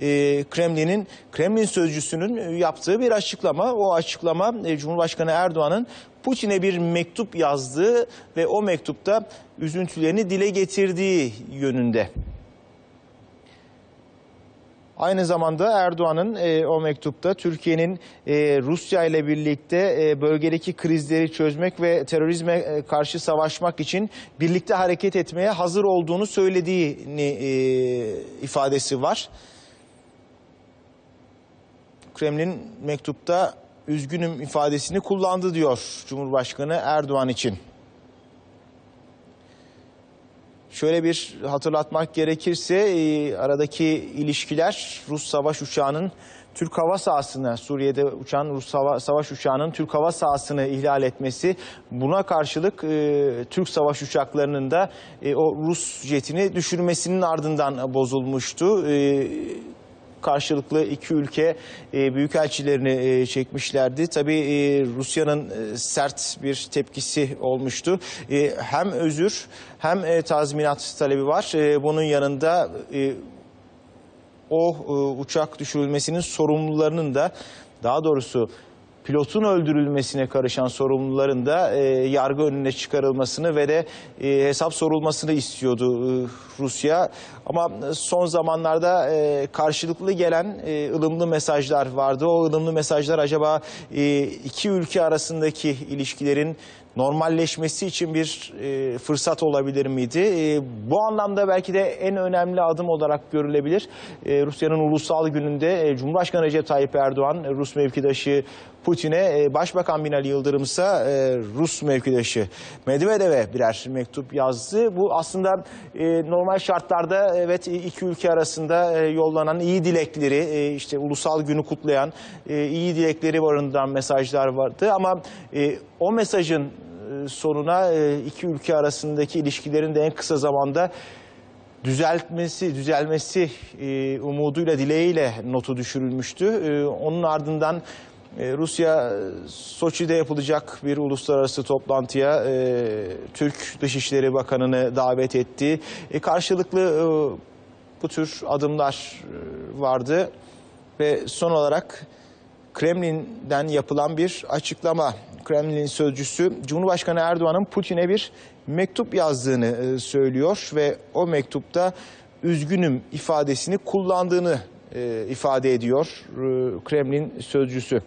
e, Kremlin'in Kremlin sözcüsünün yaptığı bir açıklama. O açıklama e, Cumhurbaşkanı Erdoğan'ın Putin'e bir mektup yazdığı ve o mektupta üzüntülerini dile getirdiği yönünde. Aynı zamanda Erdoğan'ın e, o mektupta Türkiye'nin e, Rusya ile birlikte e, bölgedeki krizleri çözmek ve terörizme e, karşı savaşmak için birlikte hareket etmeye hazır olduğunu söylediğini e, ifadesi var. Kremlin mektupta üzgünüm ifadesini kullandı diyor Cumhurbaşkanı Erdoğan için. Şöyle bir hatırlatmak gerekirse e, aradaki ilişkiler Rus savaş uçağının Türk hava sahasını Suriye'de uçan Rus hava, savaş uçağının Türk hava sahasını ihlal etmesi buna karşılık e, Türk savaş uçaklarının da e, o Rus jetini düşürmesinin ardından bozulmuştu. E, karşılıklı iki ülke e, büyükelçilerini e, çekmişlerdi. Tabii e, Rusya'nın e, sert bir tepkisi olmuştu. Hem özür hem tazminat talebi var. Bunun yanında o uçak düşürülmesinin sorumlularının da daha doğrusu pilotun öldürülmesine karışan sorumluların da e, yargı önüne çıkarılmasını ve de e, hesap sorulmasını istiyordu e, Rusya. Ama son zamanlarda e, karşılıklı gelen e, ılımlı mesajlar vardı. O ılımlı mesajlar acaba e, iki ülke arasındaki ilişkilerin normalleşmesi için bir e, fırsat olabilir miydi? E, bu anlamda belki de en önemli adım olarak görülebilir. E, Rusya'nın ulusal gününde e, Cumhurbaşkanı Recep Tayyip Erdoğan, Rus mevkidaşı Putin'e, e, Başbakan Binali Yıldırım ise e, Rus mevkidaşı Medvedev'e birer mektup yazdı. Bu aslında e, normal şartlarda evet iki ülke arasında e, yollanan iyi dilekleri, e, işte ulusal günü kutlayan e, iyi dilekleri barındıran mesajlar vardı. Ama e, o mesajın e, sonuna e, iki ülke arasındaki ilişkilerin de en kısa zamanda düzeltmesi, düzelmesi e, umuduyla, dileğiyle notu düşürülmüştü. Onun ardından Rusya Soçi'de yapılacak bir uluslararası toplantıya Türk Dışişleri Bakanı'nı davet etti. Karşılıklı bu tür adımlar vardı ve son olarak Kremlin'den yapılan bir açıklama. Kremlin sözcüsü Cumhurbaşkanı Erdoğan'ın Putin'e bir mektup yazdığını e, söylüyor ve o mektupta üzgünüm ifadesini kullandığını e, ifade ediyor e, Kremlin sözcüsü.